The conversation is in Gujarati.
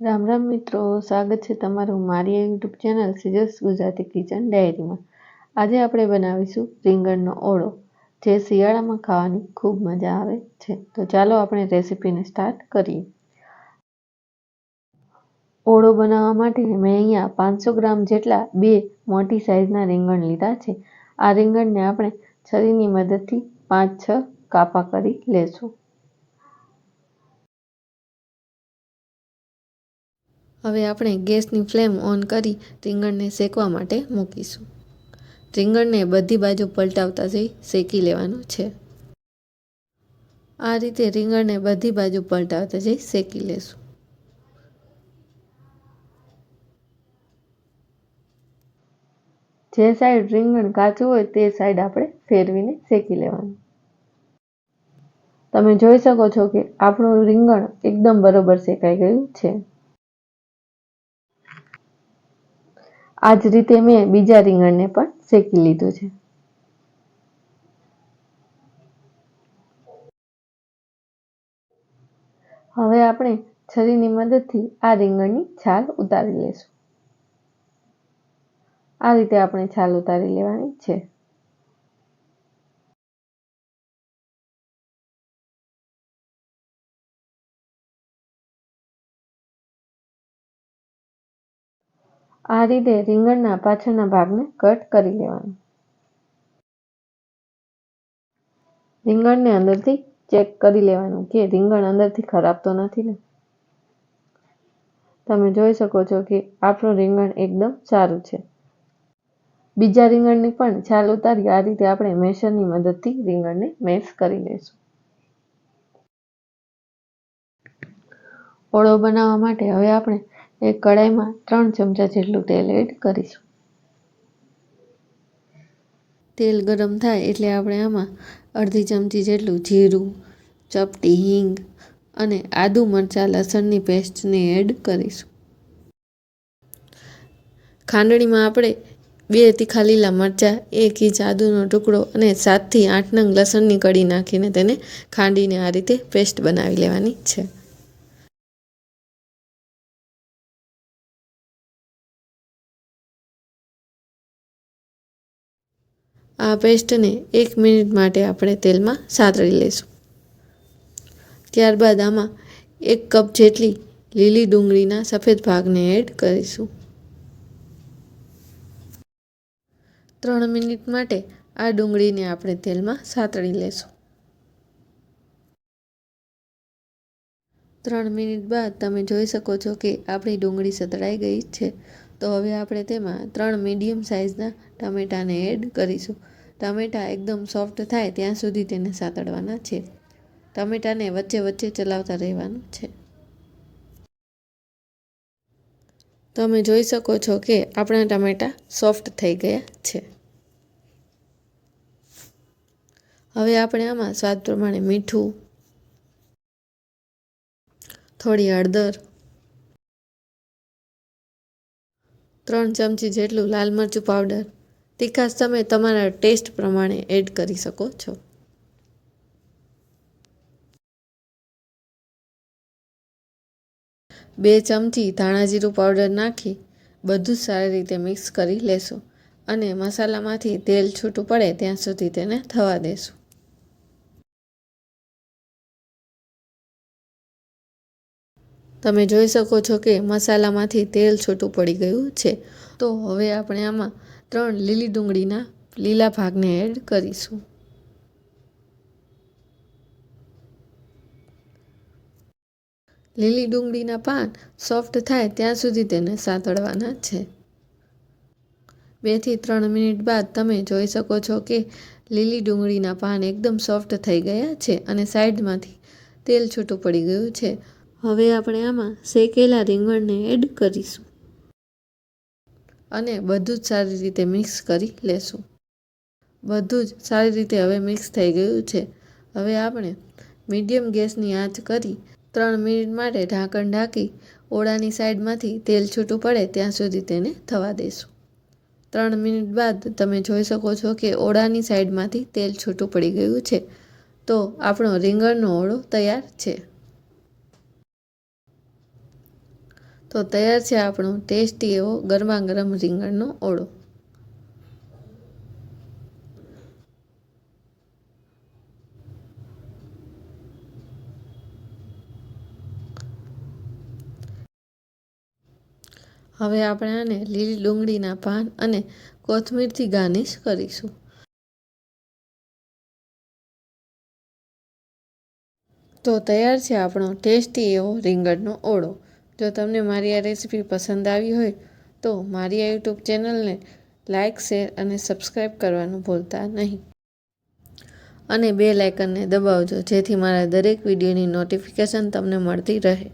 રામ રામ મિત્રો, સ્વાગત છે તમારું મારી યુટ્યુબ ચેનલ સિજસ ગુજરાતી કિચન ડાયરીમાં આજે આપણે બનાવીશું રીંગણનો ઓળો, જે શિયાળામાં ખાવાની ખૂબ મજા આવે છે. તો ચાલો આપણે રેસીપીને સ્ટાર્ટ કરીએ. ઓળો બનાવવા માટે મેં અહીંયા પાંચસો ગ્રામ જેટલા બે મોટી સાઇઝના રીંગણ લીધા છે. આ રીંગણને આપણે છરીની મદદથી પાંચ છ કાપા કરી લેશું. હવે આપણે ગેસની ફ્લેમ ઓન કરી રીંગણને શેકવા માટે મૂકીશું. રીંગણને બધી બાજુ પલટાવતા જઈ શેકી લેવાનું છે. આ રીતે રીંગણને બધી બાજુ પલટાવતા જઈ શેકી લેશું. જે સાઈડ રીંગણ કાચું હોય તે સાઈડ આપણે ફેરવીને શેકી લેવાનું. તમે જોઈ શકો છો કે આપણું રીંગણ એકદમ બરોબર શેકાઈ ગયું છે. આ જ રીતે મેં બીજા રીંગણને પણ શેકી લીધું છે. હવે આપણે છરીની મદદથી આ રીંગણની છાલ ઉતારી લેશું. આ રીતે આપણે છાલ ઉતારી લેવાની છે. આ રીતે રીંગણના પાછળના ભાગને કટ કરી લેવાનું. રીંગણને અંદરથી ચેક કરી લેવાનું કે રીંગણ અંદરથી ખરાબ તો નથી ને? તમે જોઈ શકો છો કે આપણું રીંગણ એકદમ સારું છે. બીજા રીંગણની પણ છાલ ઉતારી આ રીતે આપણે મેશરની મદદથી રીંગણને મેશ કરી લઈશું. ઓળો બનાવવા માટે હવે આપણે એક કડાઈમાં ત્રણ ચમચા જેટલું તેલ એડ કરીશું. તેલ ગરમ થાય એટલે આપણે આમાં અડધી ચમચી જેટલું જીરું, ચપટી હિંગ અને આદુ મરચાં લસણની પેસ્ટને એડ કરીશું. ખાંડણીમાં આપણે બે તીખા લીલા મરચાં, એક ઇંચ આદુનો ટુકડો અને સાતથી આઠ નંગ લસણની કડી નાખીને તેને ખાંડીને આ રીતે પેસ્ટ બનાવી લેવાની છે. આ પેસ્ટને એક મિનિટ માટે આપણે તેલમાં સાતળી લઈશું. ત્યારબાદ આમાં એક કપ જેટલી લીલી ડુંગળીના સફેદ ભાગને એડ કરીશું. ત્રણ મિનિટ માટે આ ડુંગળીને આપણે તેલમાં સાતળી લેશું ત્રણ મિનિટ બાદ તમે જોઈ શકો છો કે આપણી ડુંગળી સતળાઈ ગઈ છે. તો હવે આપણે તેમાં ત્રણ મીડિયમ સાઇઝના ટામેટાને એડ કરીશું. ટામેટાં એકદમ સોફ્ટ થાય ત્યાં સુધી તેને સાતળવાના છે. ટામેટાને વચ્ચે વચ્ચે ચલાવતા રહેવાનું છે. તમે જોઈ શકો છો કે આપણા ટામેટાં સોફ્ટ થઈ ગયા છે. હવે આપણે આમાં સ્વાદ પ્રમાણે મીઠું, થોડી હળદર, ત્રણ ચમચી જેટલું લાલ મરચું પાવડર તીખાશ તમે તમારા ટેસ્ટ પ્રમાણે એડ કરી શકો છો. બે ચમચી ધાણા જીરું પાવડર નાખી બધું સારી રીતે મિક્સ કરી લેશું અને મસાલામાંથી તેલ છૂટું પડે ત્યાં સુધી તેને થવા દેશું. તમે જોઈ શકો છો કે મસાલામાંથી તેલ છૂટું પડી ગયું છે. તો હવે આપણે આમાં ત્રણ લીલી ડુંગળીના લીલા ભાગને એડ કરીશું. લીલી ડુંગળીના પાન સોફ્ટ થાય ત્યાં સુધી તેને સાતળવાના છે. બેથી ત્રણ મિનિટ બાદ તમે જોઈ શકો છો કે લીલી ડુંગળીના પાન એકદમ સોફ્ટ થઈ ગયા છે અને સાઈડમાંથી તેલ છૂટું પડી ગયું છે. હવે આપણે આમાં શેકેલા રીંગણને એડ કરીશું. અને બધું જ સારી રીતે મિક્સ કરી લેશું. બધું જ સારી રીતે હવે મિક્સ થઈ ગયું છે. હવે આપણે મીડિયમ ગેસની આંચ કરી ત્રણ મિનિટ માટે ઢાંકણ ઢાંકી ઓળાની સાઈડમાંથી તેલ છૂટું પડે ત્યાં સુધી તેને થવા દઈશું ત્રણ મિનિટ બાદ તમે જોઈ શકો છો કે ઓળાની સાઈડમાંથી તેલ છૂટું પડી ગયું છે. તો આપણો રીંગણનો ઓળો તૈયાર છે. તો તૈયાર છે આપણો ટેસ્ટી એવો ગરમા ગરમ રીંગણનો ઓળો. હવે આપણે આને લીલી ડુંગળીના પાન અને કોથમીરથી ગાર્નિશ કરીશું. તો તૈયાર છે આપણો ટેસ્ટી એવો રીંગણનો ઓળો. જો તમને મારી આ રેસીપી પસંદ આવી હોય, તો મારી આ યુટ્યુબ ચેનલને લાઇક શેર અને સબસ્ક્રાઈબ કરવાનું ભૂલતા નહીં. અને બે લાઇકનને દબાવજો, જેથી મારા દરેક વિડીયોની નોટિફિકેશન તમને મળતી રહે.